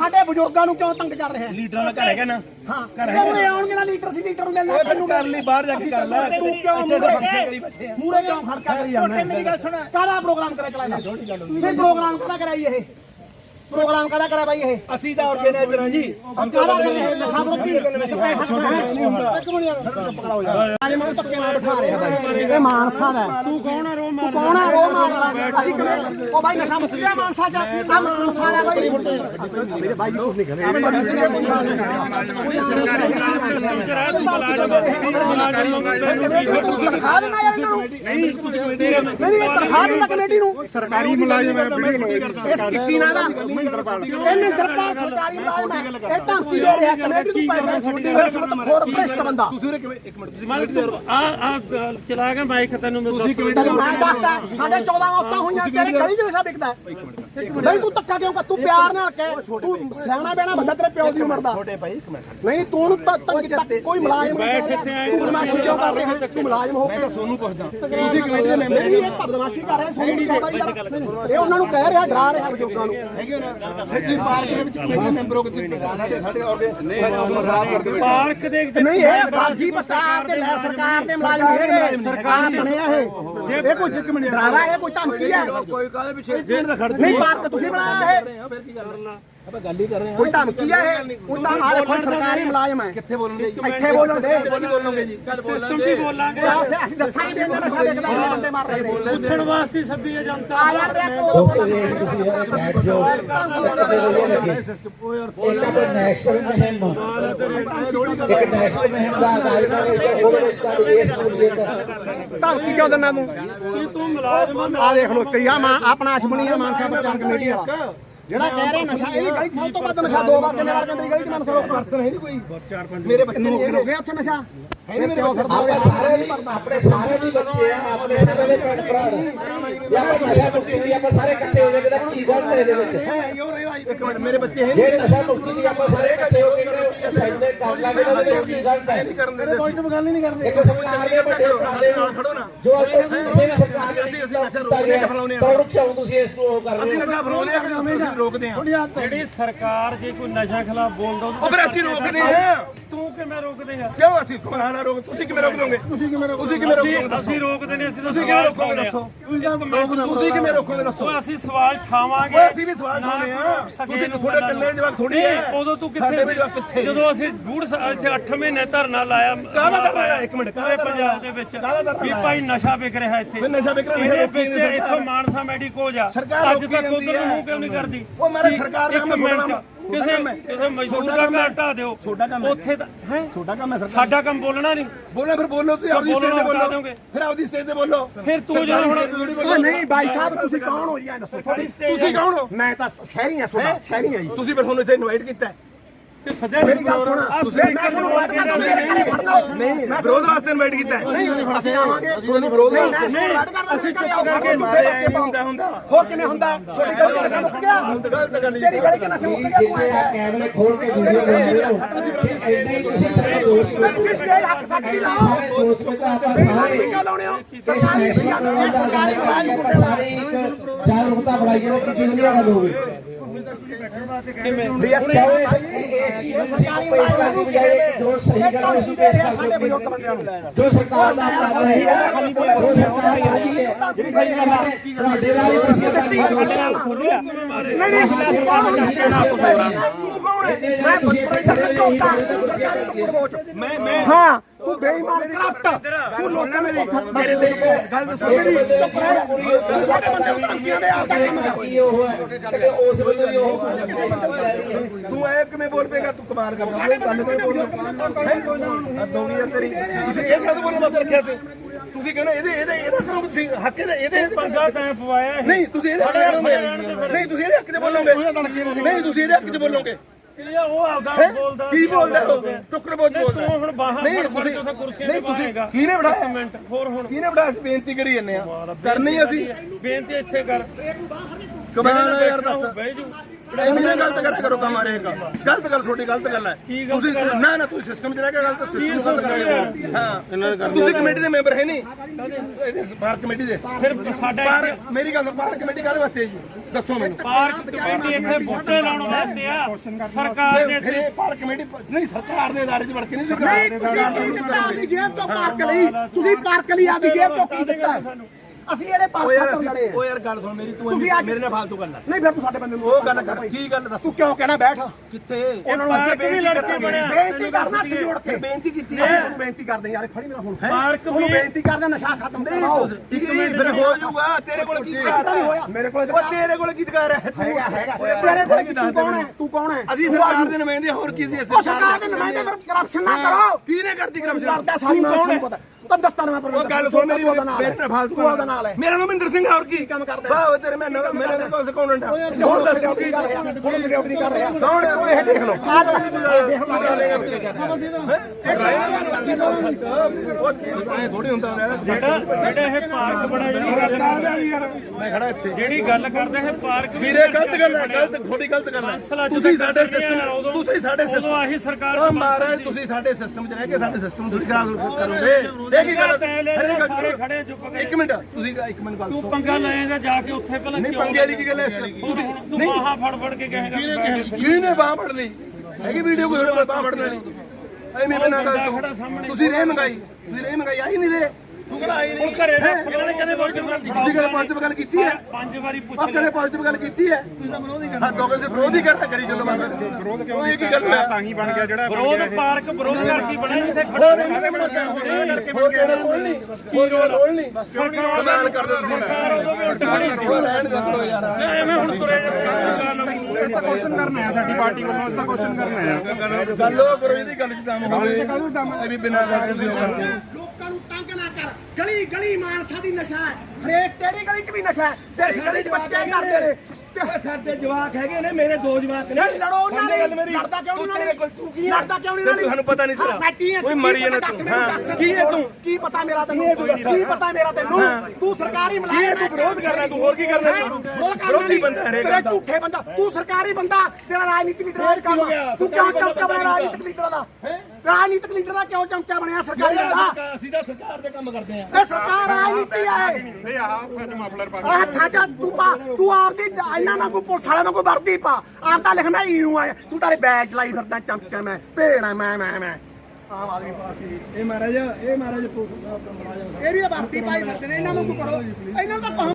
ਸਾਡੇ ਬਜ਼ੁਰਗਾਂ ਨੂੰ ਕਿਉਂ ਤੰਗ ਕਰ ਰਿਹਾ ਲੀਡਰਾਂ ਦਾ ਘਰ ਹੈਗਾ ਨਾ। ਹਾਂ ਘਰ ਇਹ ਆਉਣਗੇ ਨਾ ਲੀਡਰ ਸੀ ਲੀਡਰ ਨੂੰ ਮਿਲਣਾ ਓਏ ਫਿਰ ਕਰ ਲਈ ਬਾਹਰ ਜਾ ਕੇ ਕਰ ਲੈ। ਤੂੰ ਕਿਉਂ ਇੱਥੇ ਤਾਂ ਫੰਕਸ਼ਨ ਕਰੀ ਬੈਠੇ ਆ। ਮੂਰੇ ਕਿਉਂ ਖੜਕਾ ਕਰੀ ਜਾਂਦਾ? ਮੇਰੀ ਗੱਲ ਸੁਣ। ਕਾਹਦਾ ਪ੍ਰੋਗਰਾਮ ਕਰਿਆ ਚਲਾ ਨਹੀਂ ਪ੍ਰੋਗਰਾਮ ਕਾਹਦਾ ਕਰਾਈ ਇਹ? ਪ੍ਰੋਗਰਾਮ ਕਾਹਦਾ ਕਰਿਆ ਬਾਈ ਇਹ? ਅਸੀਂ ਤਾਂ ਆਰਗੇਨਾਈਜ਼ਰ ਹਾਂ ਜੀ। ਕਾਹਦਾ ਕਰਿਆ ਇਹ? ਨਸ਼ਾ ਵਿਰੋਧੀ? ਨਸ਼ਾ ਪੈਸਾ ਖਾਣਾ ਨਹੀਂ ਹੁੰਦਾ ਇੱਕ ਮਿੰਟ ਯਾਰ। ਪਕੜਾਓ ਯਾਰ ਅੱਜ ਮੈਂ ਧੱਕੇ ਨਾਲ ਬਿਠਾ ਰਿਹਾ ਬਾਈ। ਇਹ ਮਾਨਸਾ ਦਾ ਹੈ। ਤੂੰ ਕੌਣ ਆ ਰੋ ਤੂੰ ਕੌਣ ਹੈ ਉਹ ਮਾਨਸਾ ਅਸੀਂ ਕਿਵੇਂ ਉਹ ਬਾਈ ਨਸ਼ਾ ਮੁੱਕ ਗਿਆ ਮਾਨਸਾ ਚ? ਆ ਮਾਨਸਾ ਦਾ ਬਾਈ ਮੇਰੇ ਬਾਈ। ਕੁਝ ਨਹੀਂ ਤਨਖਾਹ ਦੇਣਾ ਯਾਰ ਇਹਨਾਂ ਨੂੰ ਨਹੀਂ ਤਨਖਾਹ ਦਿੰਦਾ ਕਮੇਟੀ ਨੂੰ? ਸਰਕਾਰੀ ਮੁਲਾਜ਼ਮ ਹੈ ਵੀਡੀਓ ਇਸ ਕਿੱਤੀ ਨਾ ਦਾ ਮਹਿੰਦਰਪਾਲ ਇਹ ਮਹਿੰਦਰਪਾਲ ਸਰਕਾਰੀ ਮੁਲਾਜ਼ਮ ਹੈ। ਇਹ ਧਮਕੀ ਦੇ ਰਿਹਾ ਕਮੇਟੀ ਨੂੰ ਪੈਸੇ ਛੋਟੀ ਰਿਸ਼ਵਤ ਖੋਰ ਭ੍ਰਿਸ਼ਟ ਬੰਦਾ। ਤੁਸੀਂ ਉਰੇ ਕਿਵੇਂ ਇੱਕ ਮਿੰਟ ਤੁਸੀਂ ਮੈਂ ਆ ਆ ਚਲਾ ਕੇ ਬਾਈਕ ਤੈਨੂੰ ਮੈਂ ਦੱਸ ਤੈਨੂੰ ਮੈਂ ਦੱਸਦਾ ਸਾਡੇ 14 ਔਤਾਂ ਹੋਈਆਂ ਤੇਰੇ ਗਲੀ ਚ ਨਸ਼ਾ ਵਿਕਦਾ ਨਹੀਂ ਤੂੰ ਧੱਕਾ ਕਿਉਂ ਕਰ? ਤੂੰ ਪਿਆਰ ਨਾਲ ਕਹਿ ਤੂੰ ਸਿਆਣਾ ਬੈਣਾ ਬੰਦਾ ਤੇਰੇ ਪਿਓ ਦੀ ਉਮਰ ਦਾ। ਛੋਟੇ ਭਾਈ ਇੱਕ ਮਿੰਟ। ਨਹੀਂ ਤੂੰ ਨੂੰ ਤੱਕ ਤੱਕ ਕੋਈ ਮੁਲਾਜ਼ਮ ਨਹੀਂ ਬੈਠ ਇੱਥੇ ਆਏ ਤੂੰ ਬਦਮਾਸ਼ੀ ਕਿਉਂ ਕਰ ਰਿਹਾ ਹੈ? ਤੂੰ ਮੁਲਾਜ਼ਮ ਹੋ ਕੇ ਸੋਨੂੰ ਪੁੱਛਦਾ। ਤੁਸੀਂ ਕਮੇਟੀ ਦੇ ਮੈਂਬਰ ਨਹੀਂ ਇਹ ਬਦਮਾਸ਼ੀ ਕਰ ਰਿਹਾ ਸੋਨੂੰ ਇਹ ਉਹਨਾਂ ਨੂੰ ਕਹਿ ਰਿਹਾ ਡਰਾ ਰਿਹਾ ਬਜ਼ੁਰਗਾਂ ਨੂੰ। ਹੈਗੇ ਹੋ ਨਾ ਫਿਰ ਤੁਸੀਂ ਪਾਰਕ ਦੇ ਵਿੱਚ ਕਮੇਟੀ ਦੇ ਮੈਂਬਰ ਹੋ ਕੇ ਤੁਸੀਂ ਸਾਡੇ ਸਾਡੇ ਆਰਗੇਨਾਈਜ਼ਰ ਨਹੀਂ ਖਰਾਬ ਕਰਦੇ ਹੋ ਪਾਰਕ ਦੇ ਨਹੀਂ ਇਹ ਬਾਜੀ ਸਰਕਾਰ ਦੇ ਲੈ ਸਰਕਾਰ ਦੇ ਮੁਲਾਜ਼ਮ ਇਹ ਸਰਕਾਰ ਬਣਿਆ ਇਹ। ਇਹ ਕੋਈ ਇੱਕ ਮਿੰਟ ਡਰਾਵਾ ਇਹ ਕੋਈ ਧਮਕੀ ਹੈ। ਕੋਈ ਕਾਹਦੇ ਪਿੱਛੇ ਜੇਲ੍ਹ ਦਾ ਖੜ ਨਹੀਂ ਪਾਰਕ ਤੁਸੀਂ ਬਣਾਇਆ ਇਹ ਫਿਰ ਕੀ ਕਰਨਾ। ਆਪਾਂ ਗੱਲ ਹੀ ਕਰ ਰਹੇ ਹਾਂ। ਕੋਈ ਧਮਕੀ ਹੈ ਇਹ? ਕੋਈ ਤਾਂ ਆ ਦੇਖੋ ਸਰਕਾਰੀ ਮੁਲਾਜ਼ਮ ਹੈ। ਕਿੱਥੇ ਬੋਲਣ ਦੇ ਇੱਥੇ ਬੋਲਣ ਦੇ ਕੀ ਬੋਲੋਗੇ ਜੀ? ਚੱਲ ਸਿਸਟਮ ਵੀ ਬੋਲਾਂਗੇ। ਅਸੀਂ ਅਸੀਂ ਦੱਸਾਂਗੇ ਵੀ ਇਹਨਾਂ ਨਸ਼ਾ ਵੇਚਦਾ ਇਹ ਬੰਦੇ ਮਰ ਰਹੇ ਨੇ। ਪੁੱਛਣ ਵਾਸਤੇ ਸੱਦੀ ਹੈ ਜਨਤਾ। ਆ ਯਾਰ ਦੇ ਕੋਲ ਤੁਸੀਂ ਯਾਰ ਬੈਠ ਜਾਓ ਇੱਕ ਤਾਂ ਨੈਸ਼ਨਲ ਮੁਹਿੰਮ ਇੱਕ ਨੈਸ਼ਨਲ ਮੁਹਿੰਮ ਦਾ ਆয়োਜਨ ਹੈ ਉਹਦੇ ਵਿੱਚ ਤਾਂ ਇਹ ਸਹੂਲੀਅਤ ਧਮਕੀ ਕਿਉਂ ਦਿੰਦਾ ਤੂੰ? ਕੀ ਤੂੰ ਮੁਲਾਜ਼ਮ ਆ। ਦੇਖ ਲੋ ਕਈਆ ਮਾਂ ਆਪਣਾ ਅਸ਼ਮਣੀਆ ਮਾਨਸਾ ਪ੍ਰਚਾਰ ਕਮੇਟੀ ਵਾਲਾ ਜਿਹੜਾ ਕਹਿ ਰਿਹਾ ਨਸ਼ਾ ਇਹ ਗਲੀ ਸਭ ਤੋਂ ਵੱਧ ਨਸ਼ਾ ਦੋ ਵਾਰ ਕਿੰਨੇ ਵਾਰ ਕਹਿੰਦੇ ਗਲੀ ਚ ਮਨ ਸਰੋ ਪਰਸਨ ਹੈ ਨਹੀਂ ਕੋਈ? ਚਾਰ ਪੰਜ ਮੇਰੇ ਬੱਚੇ ਨੂੰ ਰੁਕਿਆ ਉੱਥੇ ਨਸ਼ਾ? ਹੈ ਨਹੀਂ ਮੇਰੇ ਬੱਚੇ ਸਾਰੇ ਦੀ ਆਪਣੇ ਸਾਰੇ ਦੀ ਬੱਚੇ ਆ ਆਪਣੇ ਇਹਨਾਂ ਵੇਲੇ ਭੈਣ ਭਰਾ ਜੇ ਆਪਾਂ ਨਸ਼ਾ ਮੁਕਤੀ ਦੀ ਆਪਾਂ ਸਾਰੇ ਇਕੱਠੇ ਹੋ ਜਾਈਏ ਤਾਂ ਕੀ ਗੱਲ ਹੈ ਇਹਦੇ ਵਿੱਚ? ਇੱਕ ਮਿੰਟ ਮੇਰੇ ਬੱਚੇ ਹੈ ਜੇ ਨਸ਼ਾ ਮੁਕਤੀ ਦੀ ਆਪਾਂ ਸਾਰੇ ਇਕੱਠੇ ਹੋ ਕੇ ਅਸਾਈਨਮੈਂਟ ਕਰ ਲਾਂਗੇ ਤਾਂ ਕੀ ਗੱਲ ਹੈ? ਨਹੀਂ ਕਰਨ ਦਿੰਦੇ ਕੋਈ ਗੱਲ ਨਹੀਂ ਕਰਦੇ। ਇੱਕ ਦੇ ਵੱਡੇ ਉਪਰਾਲੇ ਨੂੰ ਖੜੋ ਨਾ। ਜੋ ਅੱਜ ਤੱਕ ਕੀਤਾ ਗਿਆ ਤਾਂ ਉਹਨੂੰ ਕਿਉਂ ਤੁਸੀਂ ਇਸ ਨੂੰ ਉਹ ਕਰ ਰਹੇ ਹੋ ਨਸ਼ਾ ਫਰੋਲੇ ਆ ਰੋਕਦੇ ਜਿਹੜੀ ਸਰਕਾਰ ਜੇ ਕੋਈ ਨਸ਼ਾ ਖਿਲਾਫ ਬੋਲਦਾ ਉਹ ਫਿਰ ਅਸੀਂ ਰੋਕਦੇ ਹਾਂ ਤੂੰ ਕਿਵੇਂ ਰੋਕਦੇ ਆ ਕਿਉਂ ਅਸੀਂ ਕੁਰਾਨਾ ਰੋਕ ਤੁਸੀਂ ਕਿਵੇਂ ਰੋਕ ਦੋਗੇ ਤੁਸੀਂ ਕਿਵੇਂ ਰੋਕ ਤੁਸੀਂ ਕਿਵੇਂ ਅਸੀਂ ਰੋਕੋਗੇ ਅਸੀਂ ਰੋਕਦੇ ਨੇ ਅਸੀਂ ਤਾਂ ਤੁਸੀਂ ਕਿਵੇਂ ਸਵਾਲ ਰੋਕੋਗੇ ਉਠਾਉਂਦੇ ਆ। ਦੱਸੋ ਤੁਸੀਂ ਕਿਵੇਂ ਰੋਕੋਗੇ ਦੱਸੋ ਉਹ ਅਸੀਂ ਸਵਾਲ ਠਾਵਾਂਗੇ ਓਏ ਅਸੀਂ ਵੀ ਸਵਾਲ ਨਾ ਕੋਈ ਆ। ਰੋਕ ਸਕੇ ਤੁਸੀਂ ਇਹਨੂੰ ਤੁਹਾਡੇ ਗੱਲਾਂ ਇਕੱਲੇ ਜਵਾਬ ਥੋੜ੍ਹੀ ਨਹੀਂ, ਹੈ। ਉਦੋਂ ਤੂੰ ਕਿੱਥੇ ਜਵਾਬ ਕਿੱਥੇ? ਸੀ ਜਦੋਂ ਅਸੀਂ ਸਾਲ ਇੱਥੇ 8 ਮਹੀਨੇ ਧਰਨਾ ਲਾਇਆ ਕਾਹਦਾ ਧਰਨਾ ਲਾਇਆ? ਇੱਕ ਮਿੰਟ, ਕਾਹਦਾ ਪੂਰੇ ਧਰਨਾ ਪੰਜਾਬ ਦੇ ਵਿੱਚ ਕਾਹਦਾ ਧਰਨਾ ਵੀ ਲਾਇਆ? ਭਾਈ ਨਸ਼ਾ ਵਿਕ ਰਿਹਾ ਇੱਥੇ ਵੀ ਨਸ਼ਾ ਵਿਕ ਰਿਹਾ, ਇਹਦੇ ਨਸ਼ਾ ਰੋਕੀ ਵਿੱਚ ਨਹੀਂ ਸਰਕਾਰ। ਇੱਥੋਂ ਮਾਨਸਾ ਮੈਡੀਕੋ ਜਾ ਸਰਕਾਰ ਅੱਜ ਰੋਕੀ ਤੱਕ ਜਾਂਦੀ ਉਧਰ ਹੈ। ਨੂੰ ਕਿਉਂ ਨਹੀਂ ਕਰਦੀ ਉਹ ਮੇਰੇ ਸਰਕਾਰ ਦਾ ਇੱਕ ਕੰਮ ਮਿੰਟ, ਤੁਹਾਡਾ ਕਿਸੇ ਕੰਮ ਹੈ। ਕਿਸੇ ਮਜ਼ਦੂਰ ਤੁਹਾਡਾ ਦਾ ਕੰਮ ਹੈ। ਘਰ ਢਾਹ ਦਿਓ। ਤੁਹਾਡਾ ਕੰਮ ਹੈ। ਉੱਥੇ ਤਾਂ ਹੈ? ਤੁਹਾਡਾ ਕੰਮ ਹੈ ਸਰਕਾਰ ਸਾਡਾ ਕੰਮ ਬੋਲਣਾ ਨਹੀਂ। ਬੋਲੋ ਫਿਰ ਬੋਲੋ ਤੁਸੀਂ ਆਪਦੀ ਸਟੇਜ ਤੇ ਬੋਲੋ। ਫਿਰ ਆਪਦੀ ਸਟੇਜ ਤੇ ਬੋਲੋ। ਫਿਰ ਤੂੰ ਜਦੋਂ ਹੁਣ ਉਹ ਨਹੀਂ ਭਾਈ ਸਾਹਿਬ ਤੁਸੀਂ ਕੌਣ ਹੋ ਜੀ? ਦੱਸੋ। ਤੁਸੀਂ ਕੌਣ ਹੋ? ਮੈਂ ਤਾਂ ਸ਼ਹਿਰੀ ਹਾਂ ਤੁਹਾਡਾ ਸ਼ਹਿਰੀ ਹਾਂ ਜੀ। ਤੁਸੀਂ ਫਿਰ ਤੁਹਾਨੂੰ ਇੱਥੇ ਇਨਵਾਈਟ ਕੀਤਾ ਹੈ। ਤੇ ਸੱਜਿਆ ਮੇਰੀ ਗੱਲ ਸੁਣ। ਤੁਸੀਂ ਮੈਂ ਤੁਹਾਨੂੰ ਬਾਤ ਕਰਦਾ ਮੇਰੇ ਘਰੇ ਫੜਨਾ ਨਹੀਂ ਵਿਰੋਧ ਵਾਸਤੇ ਇਨਵਾਈਟ ਕੀਤਾ। ਨਹੀਂ ਅਸੀਂ ਆਵਾਂਗੇ। ਤੁਹਾਨੂੰ ਵਿਰੋਧ ਨਹੀਂ ਵਾਸਤੇ ਨਹੀਂ ਅਸੀਂ ਕਰਕੇ ਕਰਕੇ ਮਾਰੇ ਐ ਹੁੰਦਾ ਹੁੰਦਾ। ਹੋਰ ਕਿਵੇਂ ਹੁੰਦਾ? ਛੋਟੀ ਗਲੀ ਮੁੱਕ ਗਿਆ? ਗਲਤ ਗੱਲ ਤੇਰੀ ਗਲੀ ਚ ਨਸ਼ਾ ਮੁੱਕ ਗਿਆ ਤੂੰ ਜਿੰਨੇ ਆ ਕੈਮਰੇ ਖੋਲ ਕੇ ਵੀਡੀਓ ਬਣਾ ਰਹੇ ਹੋ ਕਿ ਇੰਨੇ ਹੀ ਤੁਸੀਂ ਸਾਰੇ ਦੋਸਤ ਮਿੱਤਰ ਤੁਸੀਂ ਸਟੇਜ ਹੱਕ ਸਾਡੀ ਲਾਓ ਸਾਰੇ ਦੋਸਤ ਮਿੱਤਰ ਆਪਾਂ ਸਾਰੇ ਕਿਉਂ ਲਾਉਣੇ ਹੋ ਇਸ ਸਰਕਾਰੀ ਨੈਸ਼ਨਲ ਮੁਹਿੰਮ ਦਾ ਸਰਕਾਰੀ ਆয়োਜਨ ਕਰਕੇ ਆਪਾਂ ਸਾਰੇ ਇੱਕ ਜਾਗਰੂਕਤਾ ਬਣਾਈਏ। ਕਿ ਕਿੰਨੀ ਵਧੀਆ ਗੱਲ ਹੋਵੇ ਵੀ ਅਸੀਂ ਕਿਉਂ ਇਸ ਇਹ ਚੀਜ਼ ਨੂੰ ਤੁਸੀਂ ਪੇਸ਼ ਕਰਨ ਦੀ ਬਜਾਏ ਜੋ ਸਹੀ ਗੱਲ ਹੈ ਉਸ ਨੂੰ ਪੇਸ਼ ਕਰਦੇ ਹੋ ਜੋ ਸਰਕਾਰ ਦਾ ਕਰ ਰਹੀ ਹੈ ਜੋ ਸਰਕਾਰ ਕਰ ਰਹੀ ਹੈ ਜਿਹੜੀ ਸਹੀ ਗੱਲ ਹੈ ਤੁਹਾਡੇ ਨਾਲ ਹੀ ਤੁਸੀਂ ਕਰ ਰਹੀ ਹੋ ਨਹੀਂ ਨਹੀਂ ਤੂੰ ਕੌਣ ਹੈ ਤੂੰ ਕੌਣ ਹੈ ਮੈਂ ਬਚਪਨ ਦਾ ਝੋਟਾ। ਮੈਂ ਮੈਂ ਹਾਂ ਤੂੰ ਬੇਈਮਾਨ ਕਰਪਟ। ਤੂੰ ਲੋਕਾਂ ਮੇਰੀ ਮੇਰੇ ਦੇ ਗੱਲ ਦੱਸੋ। ਮੇਰੀ ਚੁੱਪ ਰਹਿ। ਤੂੰ ਸਾਡੇ ਬੰਦੇ ਨੂੰ ਧਮਕੀਆਂ ਦੇ ਆਪਦਾ ਕੰਮ ਕਰ। ਕੀ ਉਹ ਹੈ? ਕਿ ਉਸ ਵੇਲੇ ਹੀ ਉਹ ਤੂੰ ਐ ਕਿਵੇਂ ਬੋਲ ਪੇਗਾ ਤੂੰ ਕਮਾਲ ਕਰਦਾ। ਹੈ? ਗੱਲ ਕਿਵੇਂ ਬੋਲਦਾ ਦੋਗੀ ਯਾਰ ਤੇਰੀ। ਤੁਸੀਂ ਇਹ ਸ਼ਬਦ ਬੋਲਣ ਵਾਸਤੇ ਰੱਖਿਆ ਸੀ। ਤੁਸੀਂ ਕਹਿੰਦੇ ਇਹਦੇ ਇਹਦੇ ਇਹਦਾ ਤੁਸੀਂ ਹੱਕ ਇਹਦੇ ਇਹਦੇ ਪਵਾਇਆ। ਨਹੀਂ ਤੁਸੀਂ ਇਹਦੇ ਹੱਕ 'ਚ ਬੋਲੋਗੇ। ਨਹੀਂ ਤੁਸੀਂ ਇਹਦੇ ਹੱਕ 'ਚ ਬੋਲੋਗੇ। ਨਹੀਂ ਤੁਸੀਂ ਇਹਦੇ ਹੱਕ 'ਚ ਬੋਲੋਗੇ। ਇਹ ਉਹ ਆਪਦਾ ਹੈਂ? ਬੋਲਦਾ ਕੀ ਬੋਲਦਾ ਉਹ? ਟੁਕੜ ਬੋਝ ਤੇ ਬੋਲਦਾ। ਤੂੰ ਹੁਣ ਬਾਹਰ ਨਹੀਂ ਫੜ ਫੜ ਤੁਸੀਂ ਕੇ ਉੱਥੇ ਕੁਰਸੀ ਨਹੀਂ ਤੇ ਤੁਸੀਂ ਬਾਹੇਗਾ ਕਿਹਨੇ ਬਣਾਇਆ? ਮਿੰਟ ਹੋਰ ਹੁਣ। ਕਿਹਨੇ ਬਣਾਇਆ ਅਸੀਂ ਬੇਨਤੀ ਕਰੀ ਜੰਨੇ ਆ। ਕਰਨੀ ਅਸੀਂ। ਬੇਨਤੀ ਇੱਥੇ ਕਰ। ਕਮਾਲ ਹੈ ਯਾਰ ਦੱਸ ਬਹਿ ਜੂ ਇਹਨੇ ਗਲਤ ਕਰਿਆ ਕਰੋ ਕੰਮ ਹਰੇਕ ਗਲਤ ਗੱਲ ਛੋਟੀ ਗਲਤ ਗੱਲ ਹੈ ਕੀ ਗਲਤ ਤੁਸੀਂ ਗੱਲ ਹੈ? ਨਾ ਨਾ ਤੁਸੀਂ ਸਿਸਟਮ ਚ ਰਹਿ ਕੇ ਗਲਤ ਕੀ ਸਿਸਟਮ ਗਲਤ ਕਰ ਰਹੇ ਹੋ ਹਾਂ ਇਹਨਾਂ ਨੇ ਤੁਸੀਂ ਕਮੇਟੀ ਦੇ ਮੈਂਬਰ ਹੈ ਨਹੀਂ ਪਾਰਕ ਕਮੇਟੀ ਦੇ ਫਿਰ ਸਾਡਾ ਪਾਰ ਇੱਥੇ ਮੇਰੀ ਗੱਲ ਪਾਰਕ ਕਮੇਟੀ ਕਾਹਦੇ ਵਾਸਤੇ ਹੈ ਜੀ ਦੱਸੋ ਮੈਨੂੰ ਪਾਰਕ ਕਮੇਟੀ ਇੱਥੇ ਬੂਟੇ ਲਾਉਣ ਵਾਸਤੇ ਆ ਸਰਕਾਰ ਨੇ ਫਿਰ ਇੱਥੇ ਇਹ ਪਾਰਕ ਕਮੇਟੀ ਨਹੀਂ ਸਰਕਾਰ ਦੇ ادارے 'ਚ ਵੜ ਕੇ ਨਹੀਂ ਸੀ ਨਹੀਂ ਤੁਸੀਂ ਕੀ ਦਿੱਤਾ ਆਪਣੀ ਜੇਬ ਤੋਂ ਪਾਰਕ ਲਈ ਤੁਸੀਂ ਪਾਰਕ ਲਈ ਆਪਣੀ ਜੇਬ ਤੋਂ ਕੀ ਦਿੱਤਾ ਅਸੀਂ ਇਹਦੇ ਓ ਯਾਰ ਲੜੇ ਓ ਯਾਰ ਗੱਲ ਸੁਣ ਮੇਰੀ ਤੂੰ ਤੁਸੀਂ ਇੰਨੀ- ਅੱਜ- ਮੇਰੇ ਨਾਲ ਫालतू ਗੱਲ ਹੈ ਨਹੀਂ ਫਿਰ ਤੂੰ ਸਾਡੇ ਬੰਦੇ ਨੂੰ ਉਹ ਗੱਲ ਕਰ ਕੀ ਗੱਲ ਦੱਸ? ਤੂੰ ਕਿਉਂ ਕਹਿਣਾ? ਬੈਠ। ਕਿੱਥੇ? ਉਹਨਾਂ ਨੂੰ ਬਣਿਆ ਬੇਨਤੀ ਕਰਨਾ ਹੱਥ ਜੋੜ ਕੇ। ਬੇਨਤੀ ਕੀਤੀ ਅਸੀਂ ਹੈ। ਤੁਹਾਨੂੰ ਬੇਨਤੀ ਕਰਦੇ ਯਾਰ ਫੜੀ ਮੇਰਾ ਫੋਨ। ਪਾਰਕ ਤੁਹਾਨੂੰ ਵੀ ਬੇਨਤੀ ਕਰਦੇ ਨਸ਼ਾ ਖਤਮ ਕਰਾਓ। ਤੁਸੀਂ ਫਿਰ ਹੋ ਜਾਊਗਾ ਤੇਰੇ ਕੋਲ ਕੀ ਅਧਿਕਾਰ ਨਹੀਂ ਹੈ? ਹੋਇਆ। ਮੇਰੇ ਕੋਲ ਉਹ ਤੇਰੇ ਕੋਲ ਕੀ ਅਧਿਕਾਰ ਹੈ? ਹੈਗਾ ਹੈਗਾ। ਤੇਰੇ ਕੋਲ ਕੀ ਤੂੰ ਕੌਣ ਹੈ? ਤੂੰ ਕੌਣ ਹੈ? ਅਸੀਂ ਸਰਕਾਰ ਦੇ ਨੁਮਾਇੰਦੇ ਹੋਰ ਕੀ ਸੀ ਉਹ ਸਰਕਾਰ ਦੇ ਨੁਮਾਇੰਦੇ ਫਿਰ ਕਰਪਸ਼ਨ ਨਾ ਕਰੋ। ਕਿਹਨੇ ਕਰਦੀ ਕਰਪਸ਼ਨ ਕਰਦਾ ਹੈ? ਪਤਾ। ਤੈਨੂੰ ਦੱਸਦਾ ਨਾ ਮੈਂ ਉਹ ਗੱਲ ਸੁਣ ਮੇਰੀ ਨਾਲ ਫालतू ਤੂੰ ਉਹਦਾ ਨਾਲ ਹੈ। ਮੇਰਾ ਨਾਮ ਮਹਿੰਦਰ ਸਿੰਘ ਹੋਰ ਕੀ? ਕੰਮ ਕਰਦਾ ਵਾਹ ਤੇਰੇ ਮੈਂ ਮੇਰੇ ਨਾਲ ਕੋਲ ਅਕਾਊਂਟੈਂਟ ਆ। ਹੋਰ ਦੱਸ ਤੂੰ ਕੀ ਕਰ ਰਿਹਾ ਹੁਣ ਡਿਊਟੀ ਕਰ ਰਿਹਾ। ਕੌਣ ਹੈ? ਇਹ ਦੇਖ ਲਓ। ਆ ਦੇਖ ਥੋੜੀ ਹੁੰਦਾ ਜਿਹੜਾ ਜਿਹੜਾ ਇਹ ਪਾਰਕ ਬਣਾ ਜਿਹੜੀ ਗੱਲ ਕਰਦੇ। ਮੈਂ ਖੜਾ ਇੱਥੇ। ਜਿਹੜੀ ਗੱਲ ਕਰਦੇ ਇਹ ਪਾਰਕ ਵੀ ਵੀਰੇ ਗਲਤ ਗੱਲ ਹੈ ਗਲਤ ਥੋੜੀ ਗਲਤ ਗੱਲ ਹੈ। ਤੁਸੀਂ ਸਾਡੇ ਸਿਸਟਮ ਤੁਸੀਂ ਸਾਡੇ ਸਿਸਟਮ ਆਹੀ ਸਰਕਾਰ ਉਹ ਮਹਾਰਾਜ ਤੁਸੀਂ ਸਾਡੇ ਸਿਸਟਮ 'ਚ ਰਹਿ ਕੇ ਸਾਡੇ ਸਿਸਟਮ ਨੂੰ ਤੁਸੀਂ ਖਰਾਬ ਕਰੋਗੇ। ਇਹ ਕੀ ਗੱਲ ਗੱਲ ਸਾਰੇ ਖੜੇ ਚੁੱਪ ਕੇ ਇੱਕ ਮਿੰਟ ਤੁਸੀਂ ਇੱਕ ਮਿੰਟ ਗੱਲ ਤੂੰ ਪੰਗਾ ਲਏਗਾ ਜਾ ਕੇ ਉੱਥੇ ਪਹਿਲਾਂ ਨਹੀਂ ਪੰਗੇ ਵਾਲੀ ਕੀ ਗੱਲ ਹੈ ਤੂੰ ਬਾਹਾਂ ਫੜ ਫੜ ਕੇ ਕਹੇਗਾ ਕਿਹਨੇ ਬਾਹ ਫੜ ਲਈ? ਹੈਗੀ ਵੀਡੀਓ ਕੋਈ ਬਾਹ ਫੜਨ ਵਾਲੀ? ਐਵੇਂ ਗੱਲ ਖੜਾ ਤੋਂ ਸਾਹਮਣੇ। ਤੁਸੀਂ ਰੇ ਮੰਗਾਈ। ਤੁਸੀਂ ਰੇ ਮੰਗਾਈ। ਆਈ ਨਹੀਂ ਰੇ ਤੂੰ ਕਿਹੜਾ ਆਈ ਨਹੀਂ ਘਰੇ ਇਹਨਾਂ ਨੇ ਕਦੇ ਪੋਜ਼ਿਟਿਵ ਗੱਲ ਕੀਤੀ ਤੁਸੀਂ ਕਦੇ ਪੋਜ਼ਿਟਿਵ ਗੱਲ ਕੀਤੀ ਹੈ? ਪੰਜ ਵਾਰੀ ਪੁੱਛ ਆਹ ਲੈ ਕਦੇ ਪੋਜ਼ਿਟਿਵ ਗੱਲ ਕੀਤੀ ਹੈ? ਹਾਂ ਦੋ ਗੱਲ ਦੇ ਵਿਰੋਧ ਹੀ ਕਰਨਾ ਕਰੀ ਚੱਲੋ ਬਾਬਾ ਵਿਰੋਧ ਕਿਉਂ ਇਹ ਕੀ ਗੱਲ ਹੈ? ਤਾਂ ਹੀ ਬਣ ਗਿਆ ਜਿਹੜਾ ਵਿਰੋਧ ਪਾਰਕ ਵਿਰੋਧ ਕਰਕੇ ਬਣਿਆ ਜਿੱਥੇ ਖੜੇ ਨੇ ਹੋਰ ਕਿਹੜਾ ਰੋਲ ਨਹੀਂ? ਕਿਹੜਾ ਰੋਲ ਨਹੀਂ? ਕਰਦੇ ਤੁਸੀਂ ਸਰਕਾਰ ਉਦੋਂ ਵੀ ਉੱਠ ਖੜੀ ਸੀ। ਉਹ ਰਹਿਣ ਦੇ ਕਰੋ ਯਾਰ। ਐਵੇਂ ਹੁਣ ਤੁਰੇ ਜਾਂਦੇ ਗੱਲ ਕੁਐਸਚਨ ਕਰਨਾ ਹੈ ਸਾਡੀ ਪਾਰਟੀ ਵੱਲੋਂ ਇਸ ਦਾ ਕੁਐਸਚਨ ਕਰਨਾ ਹੈ। ਗੱਲ ਉਹ ਕਰੋ ਇਹਦੀ ਗੱਲ ਚ ਦਮ ਹੋਵੇ ਇਹ ਵੀ ਬਿਨਾਂ ਗੱਲ ਤੁਸੀਂ ਉਹ ਕਰਦੇ ਹੋ। ਲੋਕਾਂ ਨੂੰ ਤੰਗ ਨਾ ਕਰ ਗਲੀ ਗਲੀ ਮਾਨਸਾ ਦੀ ਨਸ਼ਾ ਹੈ। ਹਰੇਕ ਤੇਰੀ ਗਲੀ 'ਚ ਵੀ ਨਸ਼ਾ ਹੈ। ਤੇਰੀ ਗਲੀ 'ਚ ਬੱਚੇ ਕਰਦੇ ਨੇ। ਤੇ ਸਾਡੇ ਜਵਾਕ ਹੈਗੇ ਨੇ ਮੇਰੇ ਦੋ ਜਵਾਕ ਨੇ। ਨਹੀਂ ਲੜੋ ਉਹਨਾਂ ਨਾਲ ਮੇਰੀ? ਲੜਦਾ ਕਿਉਂ ਨਹੀਂ ਤੇਰੇ ਕੋਲ ਤੂੰ ਕੀ ਹੈ? ਲੜਦਾ ਕਿਉਂ ਨਹੀਂ ਨਾਲ ਤੁਹਾਨੂੰ ਪਤਾ ਨਹੀਂ ਤੇਰਾ। ਕੋਈ ਮਰੀ ਨਾ ਤੂੰ। ਹਾਂ। ਕੀ ਹੈ ਤੂੰ? ਕੀ ਪਤਾ ਮੇਰਾ ਤੈਨੂੰ? ਕੀ ਪਤਾ ਮੇਰਾ ਤੈਨੂੰ? ਤੂੰ ਸਰਕਾਰੀ ਮੁਲਾਜ਼ਮ ਹੈ ਤੂੰ ਵਿਰੋਧ ਕਰਨਾ ਤੂੰ ਹੋਰ ਕੀ ਕਰਨਾ ਵਿਰੋਧ ਨਹੀਂ। ਬੰਦਾ ਹੈ ਤੇਰਾ ਦਾ। ਝੂਠੇ ਬੰਦਾ। ਤੂੰ ਸਰਕਾਰੀ ਬੰਦਾ। ਤੇਰਾ ਰਾਜਨੀਤਿਕ ਲੀਡਰ ਦਾ ਕੰਮ ਤੂੰ ਕਿਉਂ ਚਮਚਾ ਬਣਿਆ ਰਾਜਨੀਤਿਕ ਲੀਡਰ ਦਾ? ਰਾਜਨੀਤਿਕ ਲੀਡਰ ਦਾ ਕਿਉਂ ਚਮਚਾ ਬਣਿਆ? ਸਰਕਾਰੀ ਬੰਦਾ? ਅਸੀਂ ਤਾਂ ਸਰਕਾਰ ਦੇ ਕੰਮ ਕਰਦੇ ਆ ਇਹ ਸਰਕਾਰ ਰਾਜਨੀਤੀ ਹੈ। ਇਹ ਆਹ ਹੱਥਾਂ 'ਚ ਮਫਲਰ ਪਾ ਆਹ ਹੱਥਾਂ 'ਚ ਤੂੰ ਪਾ ਤੂੰ ਆਪਦੀ ਇਹਨਾਂ ਵਾਂਗੂ ਪੁਲਿਸ ਵਾਲਿਆਂ ਵਾਂਗੂ ਵਰਦੀ ਪਾ। ਆਪ ਤਾਂ ਲਿਖਣਾ ਯੂ ਆ। ਤੂੰ ਤਾਰੇ ਬੈਚ ਲਾਈ ਫਿਰਦਾ ਚਮਚਾ ਮੈਂ ਭੇੜਾ ਮੈਂ ਮੈਂ ਮੈਂ। ਆਮ ਆਦਮੀ ਪਾਰਟੀ ਇਹ ਮਹਾਰਾਜ ਇਹ ਮਹਾਰਾਜ ਇਹ ਵੀ ਵਰਦੀ ਪਾਈ ਫਿਰਦੇ ਨੇ ਇਹਨਾਂ ਵਾਂਗੂ ਕਰੋ। ਇਹਨਾਂ ਨੂੰ ਤਾਂ